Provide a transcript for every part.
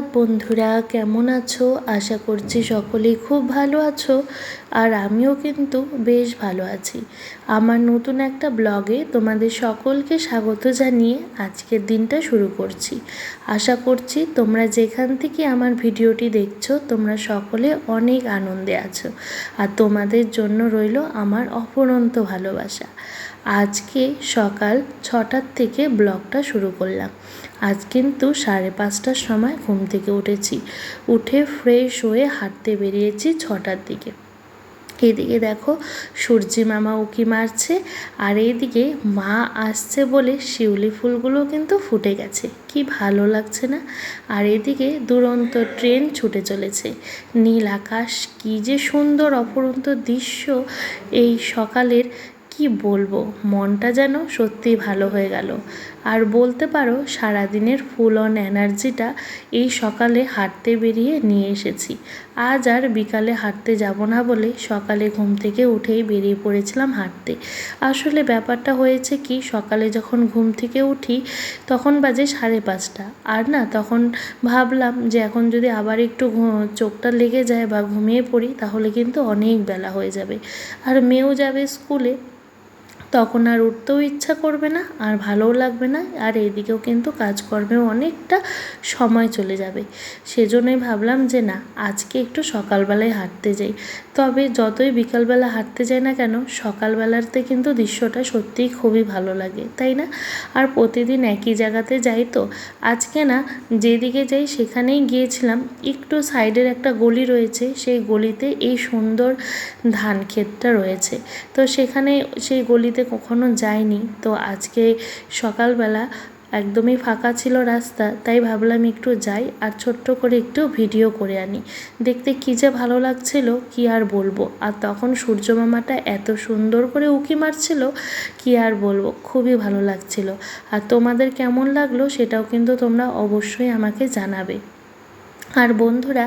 Ahmad বন্ধুরা, কেমন আছো? আশা করছি সকলেই খুব ভালো আছো, আর আমিও কিন্তু বেশ ভালো আছি। আমার নতুন একটা ব্লগে তোমাদের সকলকে স্বাগত জানিয়ে আজকের দিনটা শুরু করছি। আশা করছি তোমরা যেখান থেকে আমার ভিডিওটি দেখছ, তোমরা সকলে অনেক আনন্দে আছো, আর তোমাদের জন্য রইল আমার অপরন্ত ভালোবাসা। আজকে সকাল ছটার থেকে ব্লগটা শুরু করলাম। আজ কিন্তু সাড়ে পাঁচটার সময় ঘুম থেকে উঠেছি। উঠে ফ্রেশ হয়ে হাঁটতে বেরিয়েছি ছটার দিকে। এদিকে দেখো সূর্যি মামা উকি মারছে আর এইদিকে মা আসছে বলে শিউলি ফুলগুলো কিন্তু ফুটে গেছে। কি ভালো লাগছে না? আর এদিকে দুরন্ত ট্রেন ছুটে চলেছে। নীল আকাশ কি যে সুন্দর অপরন্ত দৃশ্য এই সকালের কি বলব? মনটা যেন সত্যিই ভালো হয়ে গেল। আর বলতে পারো, সারাদিনের ফুল অন এনার্জিটা এই সকালে হাঁটতে বেরিয়ে নিয়ে এসেছি। আজ আর বিকালে হাঁটতে যাব না বলে সকালে ঘুম থেকে উঠেই বেরিয়ে পড়েছিলাম হাঁটতে। আসলে ব্যাপারটা হয়েছে কি, সকালে যখন ঘুম থেকে উঠি, তখন বাজে সাড়ে পাঁচটা। আর না, তখন ভাবলাম যে এখন যদি আবার একটু চোখটা লেগে যায় বা ঘুমিয়ে পড়ি, তাহলে কিন্তু অনেক বেলা হয়ে যাবে। আর মেয়েও যাবে স্কুলে তখন আর উঠতেও ইচ্ছা করবে না, আর ভালোও লাগবে না, আর এদিকেও কিন্তু কাজকর্মেও অনেকটা সময় চলে যাবে। সেজন্যই ভাবলাম যে না, আজকে একটু সকালবেলায় হাঁটতে যাই। তবে যতই বিকালবেলা হাঁটতে যাই না কেন, সকালবেলাতে কিন্তু দৃশ্যটা সত্যিই খুবই ভালো লাগে, তাই না? আর প্রতিদিন একই জায়গাতে যাই তো? আজকে না, যেদিকে যাই সেখানেই গিয়েছিলাম, একটু সাইডের একটা গলি রয়েছে, সেই গলিতে এই সুন্দর ধান ক্ষেতটা রয়েছে। তো সেখানে সেই গলিতে বাড়িতে কখনো যাইনি। তো আজকে সকালবেলা একদমই ফাঁকা ছিল রাস্তা, তাই ভাবলাম একটু যাই আর ছোট্ট করে একটু ভিডিও করে আনি। দেখতে কী যে ভালো লাগছিল, কি আর বলব? আর তখন সূর্য মামাটা এত সুন্দর করে উঁকি মারছিল, কি আর বলব? খুবই ভালো লাগছিল। আর তোমাদের কেমন লাগল সেটাও কিন্তু তোমরা অবশ্যই আমাকে জানাবে। আর বন্ধুরা,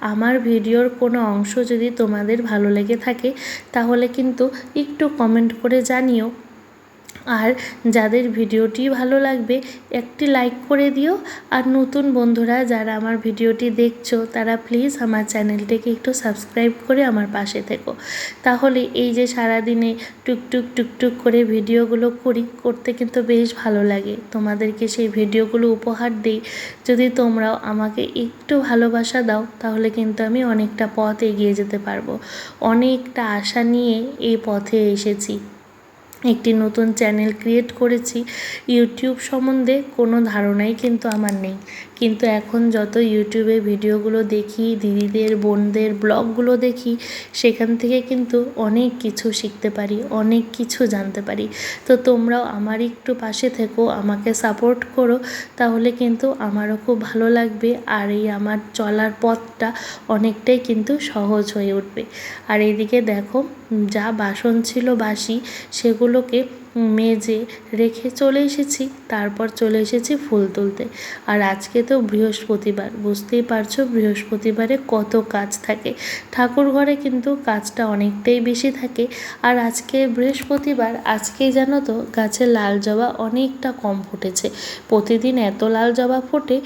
আমার ভিডিওর কোনো অংশ যদি তোমাদের ভালো লেগে থাকে, তাহলে কিন্তু একটু কমেন্ট করে জানিও। আর যাদের ভিডিওটি ভালো লাগবে, একটি লাইক করে দিও। আর নতুন বন্ধুরা যারা আমার ভিডিওটি দেখছ, তারা প্লিজ আমার চ্যানেলটিকে একটু সাবস্ক্রাইব করে আমার পাশে থেকো। তাহলে এই যে সারাদিনে টুকটুক টুকটুক করে ভিডিওগুলো করি, করতে কিন্তু বেশ ভালো লাগে। তোমাদেরকে সেই ভিডিওগুলো উপহার দিই। যদি তোমরাও আমাকে একটু ভালোবাসা দাও, তাহলে কিন্তু আমি অনেকটা পথ এগিয়ে যেতে পারব। অনেকটা আশা নিয়ে এই পথে এসেছি। একটি নতুন চ্যানেল ক্রিয়েট করেছি। ইউটিউব সম্বন্ধে কোনো ধারণাই কিন্তু আমার নেই। কিন্তু এখন যত ইউটিউবে ভিডিওগুলো দেখি, দিদিদের, বোনদের, ব্লগগুলো দেখি, সেখান থেকে কিন্তু অনেক কিছু শিখতে পারি, অনেক কিছু জানতে পারি। তো তোমরাও আমার একটু পাশে থেকো, আমাকে সাপোর্ট করো, তাহলে কিন্তু আমারও খুব ভালো লাগবে আর এই আমার চলার পথটা অনেকটাই কিন্তু সহজ হয়ে উঠবে। আর এইদিকে দেখো যা বাসন ছিল বাসি সেগুলোকে মেজে রেখে চলে এসেছি। তারপর চলে এসেছি ফুল তুলতে। আর আজকে তো বৃহস্পতিবার, বুঝতেই পারছ বৃহস্পতিবারে কত কাজ থাকে। ঠাকুর ঘরে কিন্তু কাজটা অনেকটাই বেশি থাকে। আর আজকে বৃহস্পতিবার, আজকেই জানো তো, গাছে লাল জবা অনেকটা কম ফুটেছে। প্রতিদিন এত লাল জবা ফোটে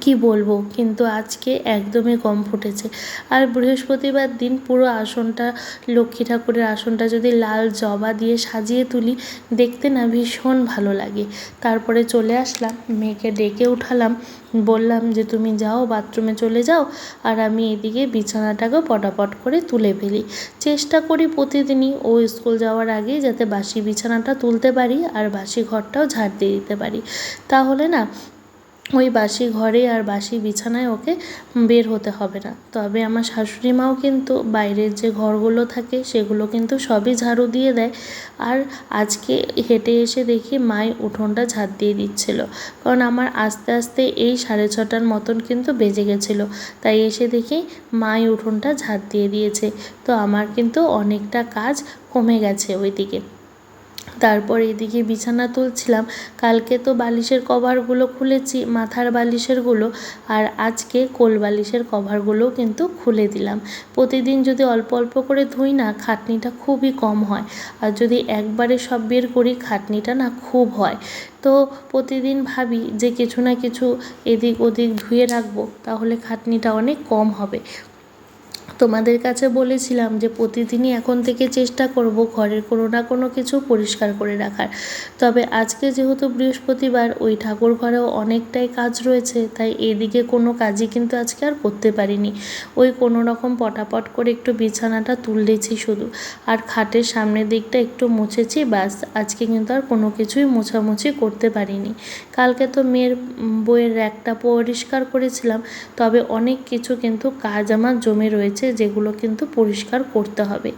কি বলব? কিন্তু আজকে একদমই কম ফুটেছে। আর বৃহস্পতিবার দিন পুরো আসনটা, লক্ষ্মী ঠাকুরের আসনটা যদি লাল জবা দিয়ে সাজিয়ে তুলি, দেখতে না ভীষণ ভালো লাগে। তারপরে চলে আসলাম, মেয়েকে ডেকে উঠালাম। বললাম যে, তুমি যাও, বাথরুমে চলে যাও। আর আমি এদিকে বিছানাটাকে পটাপট করে তুলে ফেলি। চেষ্টা করি প্রতিদিনই ও স্কুল যাওয়ার আগে যাতে বাসি বিছানাটা তুলতে পারি আর বাসি ঘরটাও ঝাড় দিয়ে দিতে পারি। তাহলে না ওই বাসি ঘরে আর বাসি বিছানায় ওকে বের হতে হবে না। তবে আমার শাশুড়ি মাও কিন্তু বাইরের যে ঘরগুলো থাকে সেগুলো কিন্তু সবই ঝাড়ু দিয়ে দেয়। আর আজকে হেঁটে এসে দেখি মাই উঠোনটা ঝাড় দিয়ে দিচ্ছিল। কারণ আমার আস্তে আস্তে এই সাড়ে ছটার মতন কিন্তু বেজে গেছিল। তাই এসে দেখি মাই উঠোনটা ঝাড় দিয়ে দিয়েছে। তো আমার কিন্তু অনেকটা কাজ কমে গেছে ওইদিকে। তারপর এদিকে বিছানা তুলছিলাম। কালকে তো বালিশের কভারগুলো খুলেছি, মাথার বালিশেরগুলো, আর আজকে কোল বালিশের কভারগুলোও কিন্তু খুলে দিলাম। প্রতিদিন যদি অল্প অল্প করে ধুই না, খাটনিটা খুবই কম হয়। আর যদি একবারে সব বের করি, খাটনিটা না খুব হয়। তো প্রতিদিন ভাবি যে কিছু না কিছু এদিক ওদিক ধুয়ে রাখব, তাহলে খাটনিটা অনেক কম হবে। তোমাদের কাছে বলেছিলাম যে প্রতিদিনই এখন থেকে চেষ্টা করব ঘরের কোনো না কোনো কিছু পরিষ্কার করে রাখার। তবে আজকে যেহেতু বৃহস্পতিবার, ওই ঠাকুর ঘরেও অনেকটাই কাজ রয়েছে, তাই এদিকে কোনো কাজই কিন্তু আজকে আর করতে পারিনি। ওই কোনো রকম পটাপট করে একটু বিছানাটা তুললেছি শুধু। আর খাটের সামনের দিকটা একটু মুছেছি, ব্যাস, আজকে কিন্তু আর কোনো কিছুই মোছামুছি করতে পারিনি। কালকে তো মেয়ের বইয়ের র্যাকটা পরিষ্কার করেছিলাম, তবে অনেক কিছু কিন্তু কাজ আমার জমে রয়েছে যেগুলো কিন্তু পরিষ্কার করতে হবে।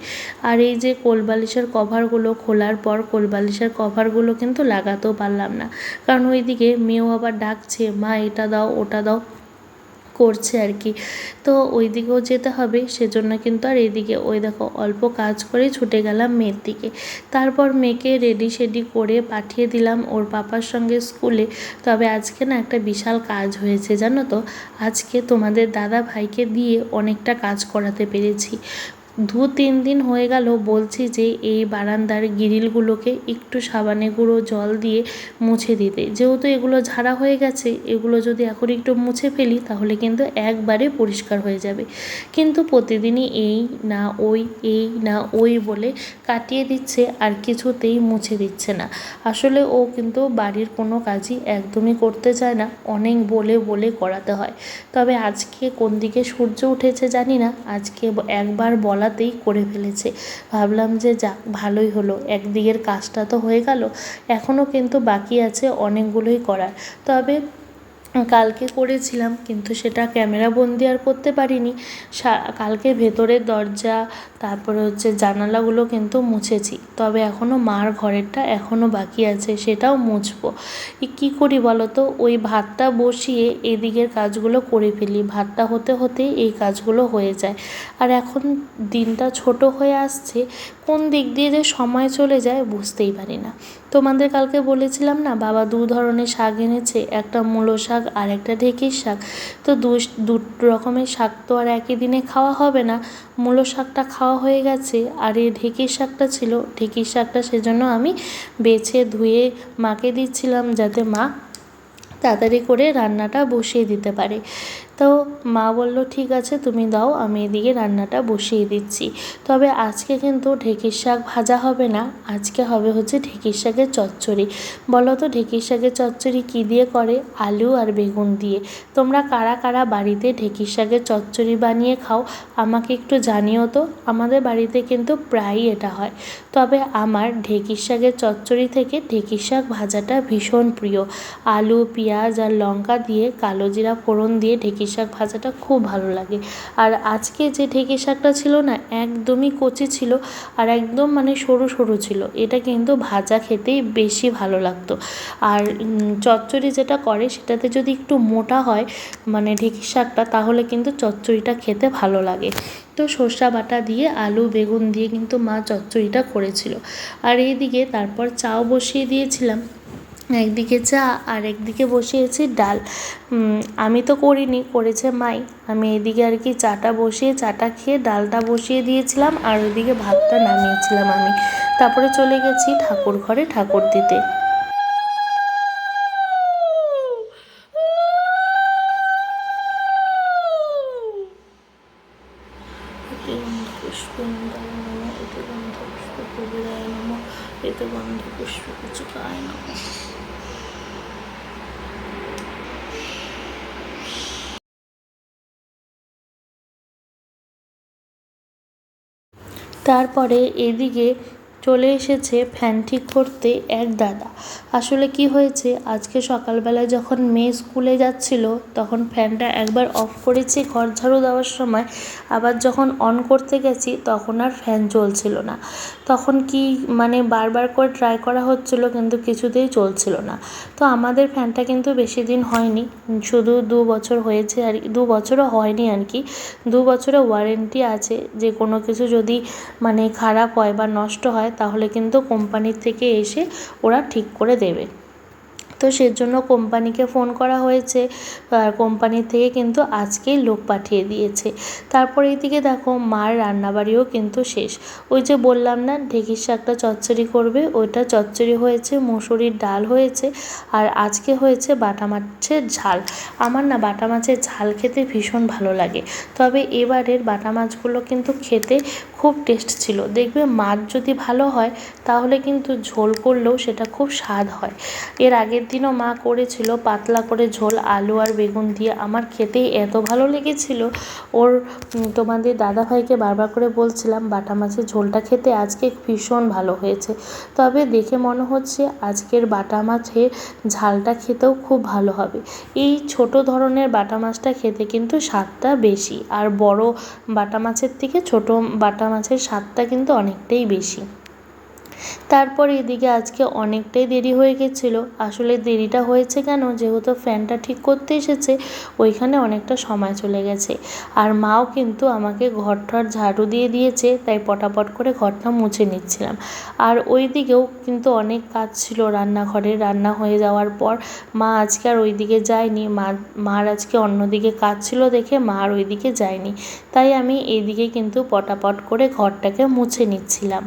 আর এই যে কোলবালিশের কভারগুলো খোলার পর কোলবালিশের কভারগুলো কিন্তু লাগাতেও পারলাম না। কারণ ওইদিকে মেয়েও আবার ডাকছে, মা, এটা দাও, ওটা দাও। করছে আর কি। তো ওই দিকেও যেতে হবে, সেজন্য কিন্তু আর এদিকে ওই দেখো, অল্প কাজ করে ছুটে গেলাম মেয়ের দিকে। তারপর মেয়েকে রেডি সেডি করে পাঠিয়ে দিলাম ওর পাপার সঙ্গে স্কুলে। তবে আজকে না একটা বিশাল কাজ হয়েছে, জানো তো? আজকে তোমাদের দাদা ভাইকে দিয়ে অনেকটা কাজ করাতে পেরেছি। দু তিন দিন হয়ে গেল বলছি যে এই বারান্দার গ্রিলগুলোকে একটু সাবানে গুঁড়ো জল দিয়ে মুছে দিতে। যেহেতু এগুলো ঝাড়া হয়ে গেছে, এগুলো যদি এখন একটু মুছে ফেলি তাহলে কিন্তু একবারে পরিষ্কার হয়ে যাবে। কিন্তু প্রতিদিনই এই না ওই, এই না ওই বলে কাটিয়ে দিচ্ছে আর কিছুতেই মুছে দিচ্ছে না। আসলে ও কিন্তু বাড়ির কোনো কাজই একদমই করতে চায় না, অনেক বলে বলে করাতে হয়। তবে আজকে কোন দিকে সূর্য উঠেছে জানি না, আজকে একবার বলা বলাতেই করে ফেলেছে। ভাবলাম যে যাক ভালোই হলো। একদিকের কাজটা তো হয়ে গেল এখনও কিন্তু বাকি আছে অনেকগুলোই করার। তবে কালকে করেছিলাম, কিন্তু সেটা ক্যামেরা বন্দি আর করতে পারিনি। কালকে ভেতরের দরজা, তারপরে হচ্ছে জানালাগুলো কিন্তু মুছেছি। তবে এখনও মার ঘরেরটা এখনও বাকি আছে, সেটাও মুছবো। কী করি বলো তো ওই ভাতটা বসিয়ে এদিকের কাজগুলো করে ফেলি। ভাতটা হতে হতে এই কাজগুলো হয়ে যায়। আর এখন দিনটা ছোট হয়ে আসছে, কোন দিক দিয়ে যে সময় চলে যায় বুঝতেই পারি না। তোমাদের কালকে বলেছিলাম না, বাবা দু ধরনের শাক এনেছে, একটা মূলো শাক আর একটা ঢেঁকির শাক। তো দু দু রকমের শাক তো আর একই দিনে খাওয়া হবে না। মূলো শাকটা খাওয়া হয়ে গেছে আর এই ঢেঁকির শাকটা ছিল। ঢেঁকির শাকটা সেজন্য আমি বেছে ধুয়ে মাকে দিচ্ছিলাম যাতে মা তাড়াতাড়ি করে রান্নাটা বসিয়ে দিতে পারে। তো মা বলল, ঠিক আছে, তুমি দাও, আমি এদিকে রান্নাটা বসিয়ে দিচ্ছি। তবে আজকে কিন্তু ঢেঁকির শাক ভাজা হবে না, আজকে হবে হচ্ছে ঢেঁকির শাকের চচ্চড়ি। বলো তো, ঢেঁকির শাকের চচ্চড়ি কী দিয়ে করে, আলু আর বেগুন দিয়ে? তোমরা কারা কারা বাড়িতে ঢেঁকির শাকের চচ্চড়ি বানিয়ে খাও, আমাকে একটু জানিও তো, আমাদের বাড়িতে কিন্তু প্রায়ই এটা হয়। তবে আমার ঢেঁকির শাকের চচ্চড়ি থেকে ঢেঁকির শাক ভাজাটা ভীষণ প্রিয়। আলু, পেঁয়াজ আর লঙ্কা দিয়ে কালো জিরা ফোড়ন দিয়ে ঢেঁকি শাক ভাজাটা খুব ভালো লাগে। আর আজকে যে ঢেঁকি শাকটা ছিল না, একদমই কচি ছিল আর একদম মানে সরু সরু ছিল। এটা কিন্তু ভাজা খেতেই বেশি ভালো লাগতো। আর চচ্চড়ি যেটা করে সেটাতে যদি একটু মোটা হয় মানে ঢেঁকি শাকটা, তাহলে কিন্তু চচ্চড়িটা খেতে ভালো লাগে। তো সর্ষা বাটা দিয়ে, আলু, বেগুন দিয়ে কিন্তু মা চচ্চড়িটা করেছিল। আর এইদিকে তারপর চাও বসিয়ে দিয়েছিলাম। একদিকে চা আর একদিকে বসিয়েছি ডাল। আমি তো করিনি, করেছে মাই। আমি এদিকে আর কি চাটা বসিয়ে, চাটা খেয়ে ডালটা বসিয়ে দিয়েছিলাম আর ওইদিকে ভাতটা নামিয়েছিলাম আমি। তারপরে চলে গেছি ঠাকুর ঘরে ঠাকুর দিতে। তারপরে এদিকে চলে এসেছে ফ্যান ঠিক করতে এক দাদা। আসলে কি হয়েছে, আজকে সকালবেলায় যখন মেয়ে স্কুলে যাচ্ছিল, তখন ফ্যানটা একবার অফ করেছি, ঘর ঝাড়ু দেওয়ার সময়। আবার যখন অন করতে গেছি, তখন আর ফ্যান চলছিল না। তখন কি মানে বারবার করে ট্রাই করা হচ্ছিল, কিন্তু কিছুতেই চলছিল না। তো আমাদের ফ্যানটা কিন্তু বেশি দিন হয়নি, শুধু দু বছর হয়েছে আর দু বছরও হয়নি আর কি। দু বছরের ওয়ারেন্টি আছে, যে কোনো কিছু যদি মানে খারাপ হয় বা নষ্ট হয় তাহলে কিন্তু কোম্পানির থেকে এসে ওরা ঠিক করে দেবে। তো সেজন্য কোম্পানিকে ফোন করা হয়েছে, আর কোম্পানির থেকে কিন্তু আজকেই লোক পাঠিয়ে দিয়েছে। তারপর এইদিকে দেখো, মার রান্নাবাড়িও কিন্তু শেষ। ওই যে বললাম না, ঢেঁকির শাকটা চচ্চড়ি করবে, ওইটা চচ্চড়ি হয়েছে, মুসুরির ডাল হয়েছে, আর আজকে হয়েছে বাটা মাছের ঝাল। আমার না বাটা মাছের ঝাল খেতে ভীষণ ভালো লাগে। তবে এবারের বাটা মাছগুলো কিন্তু খেতে খুব টেস্ট ছিল। দেখবে মাছ যদি ভালো হয়, তাহলে কিন্তু ঝোল করলেও সেটা খুব স্বাদ হয়। এর আগের দিনও মা করেছিল পাতলা করে ঝোল, আলু আর বেগুন দিয়ে। আমার খেতেই এত ভালো লেগেছিল। ওর তোমাদের দাদাভাইকে বারবার করে বলছিলাম, বাটা মাছের ঝোলটা খেতে আজকে ভীষণ ভালো হয়েছে। তবে দেখে মনে হচ্ছে আজকের বাটা মাছের ঝালটা খেতেও খুব ভালো হবে। এই ছোট ধরনের বাটা মাছটা খেতে কিন্তু স্বাদটা বেশি। আর বড় বাটা মাছের থেকে ছোট বাটা মাছের স্বাদটা কিন্তু অনেকটাই বেশি। তারপর এদিকে আজকে অনেকটাই দেরি হয়ে গেছিল। আসলে দেরিটা হয়েছে কেন? যেহেতু ফ্যানটা ঠিক করতে এসেছে, ওইখানে অনেকটা সময় চলে গেছে। আর মাও কিন্তু আমাকে ঘরটার ঝাড়ু দিয়ে দিয়েছে, তাই পটাপট করে ঘরটা মুছে নিচ্ছিলাম। আর ওই দিকেও কিন্তু অনেক কাজ ছিল রান্নাঘরে রান্না হয়ে যাওয়ার পর মা আজকে আর ওই দিকে যায়নি। মা, মার আজকে অন্যদিকে কাজ ছিল দেখে মা আর ওই দিকে যায়নি। তাই আমি এইদিকে কিন্তু পটাপট করে ঘরটাকে মুছে নিচ্ছিলাম।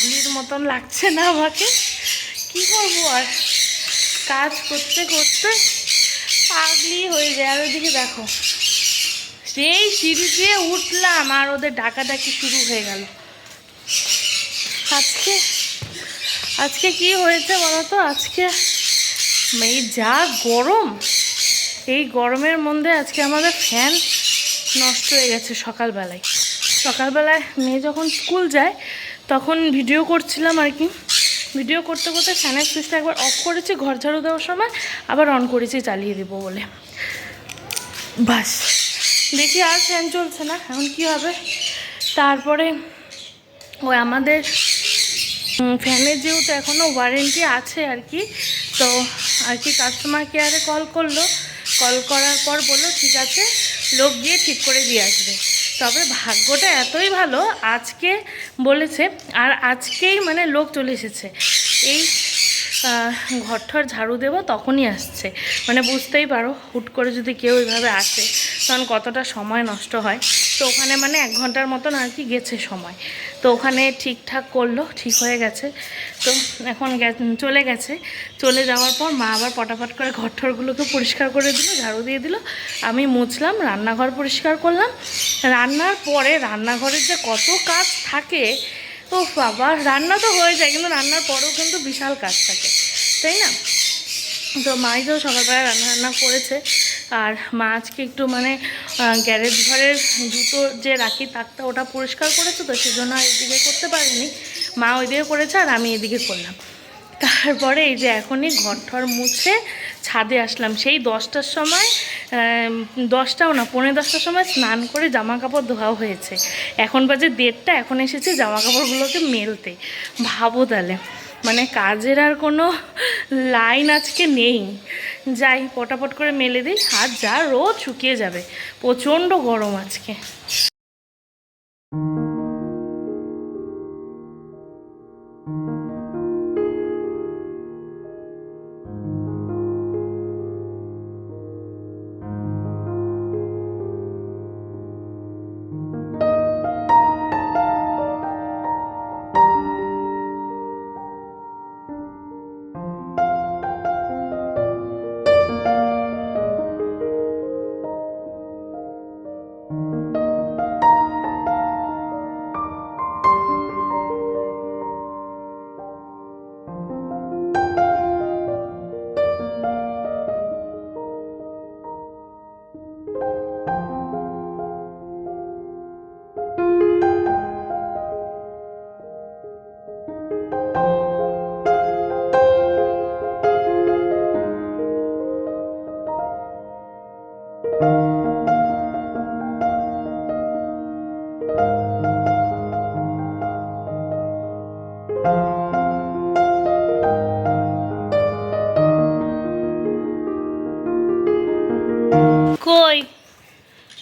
পাগলির মতন লাগছে না আমাকে। কি করব আর? কাজ করতে করতে পাগলি হয়ে যায়। আর ওইদিকে দেখো, সেই সিঁড়ি দিয়ে উঠলাম আর ওদের ডাকাডাকি শুরু হয়ে গেল। আজকে আজকে কি হয়েছে বলো তো? আজকে এই যা গরম, এই গরমের মধ্যে আজকে আমাদের ফ্যান নষ্ট হয়ে গেছে সকালবেলায়। সকালবেলায় মেয়ে যখন স্কুল যায় তখন ভিডিও করছিলাম আর কি। ভিডিও করতে করতে ফ্যানের সুইচটা একবার অফ করেছি, ঘর ঝাড়ু দেওয়ার সময় আবার অন করেছি, চালিয়ে দেবো বলে। বাস। দেখি আর ফ্যান চলছে না, এখন কি হবে? তারপরে ওই আমাদের ফ্যানের যেহেতু এখনও ওয়ারেন্টি আছে আর কি, তো আর কি কাস্টমার কেয়ারে কল করল। কল করার পর বলল, ঠিক আছে, লোক গিয়ে ঠিক করে দিয়ে আসবে। তবে ভাগ্যটা এতই ভালো, আজকে বলেছে, আর আজকেই মানে লোক চলে এসেছে। এই ঘরঠর ঝাড়ু দেব, তখনই আসছে। মানে বুঝতেই পারো, হুট করে যদি কেউ এভাবে আসে, তখন কতটা সময় নষ্ট হয়। তো ওখানে মানে এক ঘণ্টার মতন আর কি গেছে সময়। তো ওখানে ঠিকঠাক করল, ঠিক হয়ে গেছে। তো এখন চলে গেছে। চলে যাওয়ার পর মা আবার পটাপট করে ঘরঠরগুলোকে পরিষ্কার করে দিল, ঝাড়ু দিয়ে দিল। আমি মুছলাম, রান্নাঘর পরিষ্কার করলাম। রান্নার পরে রান্নাঘরের যে কত কাজ থাকে ও বাবা, রান্না তো হয়ে যায়, কিন্তু রান্নার পরেও কিন্তু বিশাল কাজ থাকে, তাই না? তো মাই তো সকালবেলা রান্না রান্না করেছে। আর মা আজকে একটু মানে গ্যারেজ ঘরের জুতো যে রাখি তাকটা ওটা পরিষ্কার করেছে তো সেজন্য আর এদিকে করতে পারিনি। মা ওইদিকে করেছে আর আমি এদিকে করলাম। তারপরে এই যে এখনই ঘর ঠর মুছে ছাদে আসলাম। সেই দশটার সময় দশটাও না পনেরো দশটার সময় স্নান করে জামা কাপড় ধোয়া হয়েছে। এখন বাজে দেড়টা, এখন এসেছে জামা কাপড়গুলোকে মেলতে। ভাবো তাহলে। মানে কাজের আর কোনো লাইন আজকে নেই। যাই, পটাপট করে মেলে দিই। আর যা রোদ শুকিয়ে যাবে। প্রচণ্ড গরম আজকে।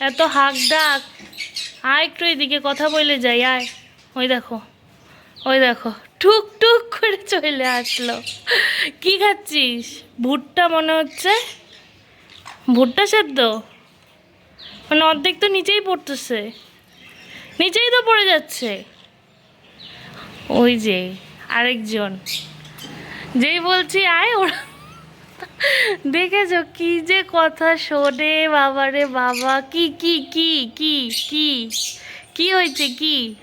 এত হাক ডাক। আয় একটু এদিকে, কথা বলে যাই, আয়। ওই দেখো ওই দেখো টুক টুক করে চলে আসলো। কি খাচ্ছিস? ভুট্টা মনে হচ্ছে। ভুট্টা সেদ্ধ? মানে অর্ধেক তো নিচেই পড়তেছে। নিচেই তো পড়ে যাচ্ছে। ওই যে আরেকজন। যেই বলছি, আয় ওরা দেখেছ? কি যে কথা শোনে বাবারে বাবা। কি কি কি কি কি? কি হয়েছে, কি?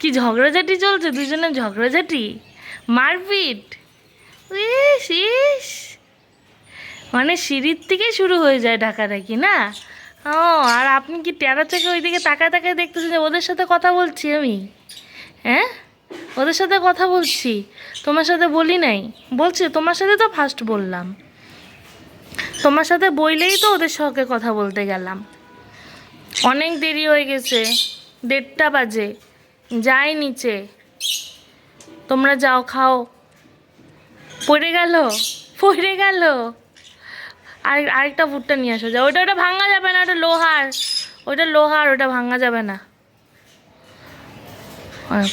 কি ঝগড়াঝাটি চলছে? দুজনের ঝগড়াঝাটি? মারপিট? ইস ইস। মানে সিঁড়ির থেকে শুরু হয়ে যায় ডাকাডাকি, না? ও, আর আপনি কি টেরা থেকে ওইদিকে তাকায় তাকায় দেখতেছেন যে ওদের সাথে কথা বলছি আমি? হ্যাঁ? ওদের সাথে কথা বলছি। তোমার সাথে বলি নাই। বলছি, তোমার সাথে তো ফার্স্ট বললাম। তোমার সাথে বইলেই তো ওদের সঙ্গে কথা বলতে গেলাম। অনেক দেরি হয়ে গেছে, দেড়টা বাজে, যাই নিচে। তোমরা যাও, খাও। পড়ে গেল পড়ে গেল। আর আরেকটা ভুট্টা নিয়ে আসো, যাও। ওটা ওটা ভাঙা যাবে না, ওটা লোহার। ওটা লোহার, ওটা ভাঙা যাবে না।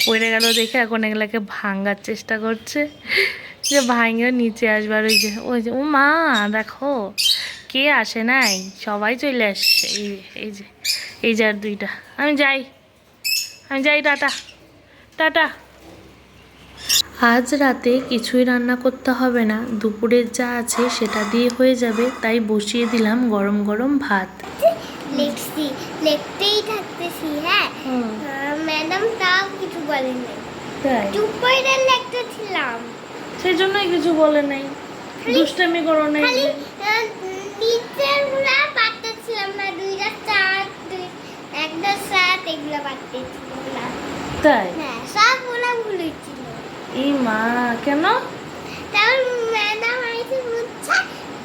পড়ে গেল দেখে এখন এগুলাকে ভাঙার চেষ্টা করছে। যে ভাঙে নিচে আসবার ওই যে ওই যে ও মা দেখো কে আসে নাই? সবাই চলে আসছে। এই এই যে এই যে আর দুইটা। আমি যাই আমি যাই টাটা টাটা। আজ রাতে কিছুই রান্না করতে হবে না। দুপুরের যা আছে সেটা দিয়ে হয়ে যাবে। তাই বসিয়ে দিলাম গরম গরম ভাত। লিখছি লিখতেই থাকতেছি হ্যাঁ? চুপ করে লিখতে ছিলাম সেই জন্যই কিছু বলে নাই। দুষ্টামি করো নাই খালি নিচেরগুলা না দুইটা চার দুই একটা সাত এগুলো না তাই? হ্যাঁ সবগুলা ভুল হয়েছিল এই মা কেন? তারপর ম্যাডাম আইসে বুঝছে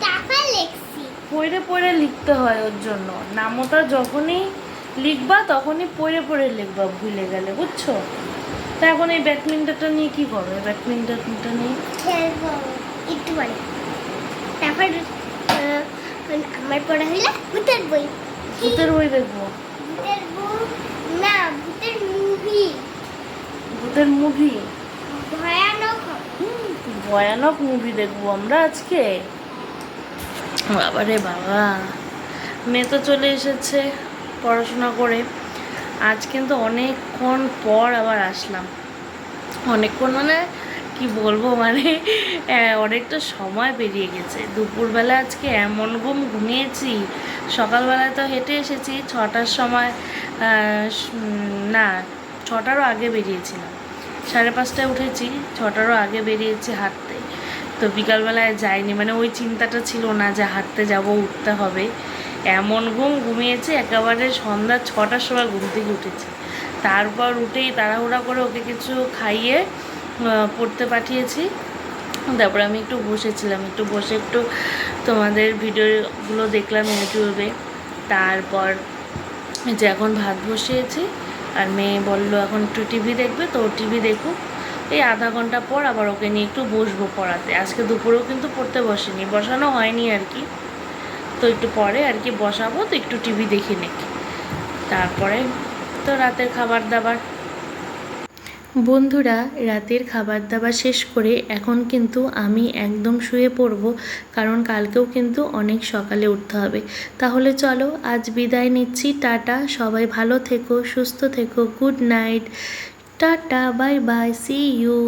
টাকা লিখছি। পড়ে পড়ে লিখতে হয় ওর জন্য। নামটা যখনই লিখবা তখনই পড়ে পড়ে লিখবা ভুলে গেলে বুঝছ? তা এখন এই ব্যাডমিন্টনটা নিয়ে কি করো? ব্যাডমিন্টনটা নিয়ে? খেলব একটু পরে। তারপর আমার পড়া হইল ভূতের বই। ভূতের বই দেখব। ভূতের বই? না ভূতের মুভি ভূতের মুভি ভয়ানক। ভয়ানক মুভি দেখব আমরা আজকে। বাবারে বাবা। মেয়ে তো চলে এসেছে। পড়াশোনা করে আজ কিন্তু অনেকক্ষণ পর আবার আসলাম। অনেকক্ষণ মানে কি বলব? মানে অনেকটা সময় পেরিয়ে গেছে। দুপুরবেলা আজকে এমন ঘুম ঘুমিয়েছি, সকালবেলায় তো হেঁটে এসেছি, ছটার সময় না, ছটারও আগে বেরিয়েছিলাম। সাড়ে পাঁচটায় উঠেছি, ছটারও আগে বেরিয়েছি হাঁটতে। তো বিকালবেলায় যাইনি মানে ওই চিন্তাটা ছিল না যে হাঁটতে যাব, উঠতে হবে। এমন ঘুম ঘুমিয়েছে, একেবারে সন্ধ্যা ছটার সময় ঘুম থেকে উঠেছে। তারপর উঠেই তাড়াহুড়া করে ওকে কিছু খাইয়ে পড়তে পাঠিয়েছি। তারপরে আমি একটু বসেছিলাম, একটু বসে একটু তোমাদের ভিডিওগুলো দেখলাম ইউটিউবে। তারপর যে এখন ভাত বসিয়েছি, আর মেয়ে বলল, এখন একটু টিভি দেখবে তো টিভি দেখুক। এই আধা ঘণ্টা পর আবার ওকে নিয়ে একটু বসবো পড়াতে। আজকে দুপুরেও কিন্তু পড়তে বসেনি, বসানো হয়নি আর কি। তো একটু পরে আর কি বসাবো, তো একটু টিভি দেখে নিক তারপরে তো রাতের খাবার দাবার। বন্ধুরা, রাতের খাবার দাবার শেষ করে এখন কিন্তু আমি একদম শুয়ে পড়ব, কারণ কালকেও কিন্তু অনেক সকালে উঠতে হবে। তাহলে চলো, আজ বিদায় নিচ্ছি, টাটা, সবাই ভালো থেকো, সুস্থ থেকো, good night, tata, bye bye see you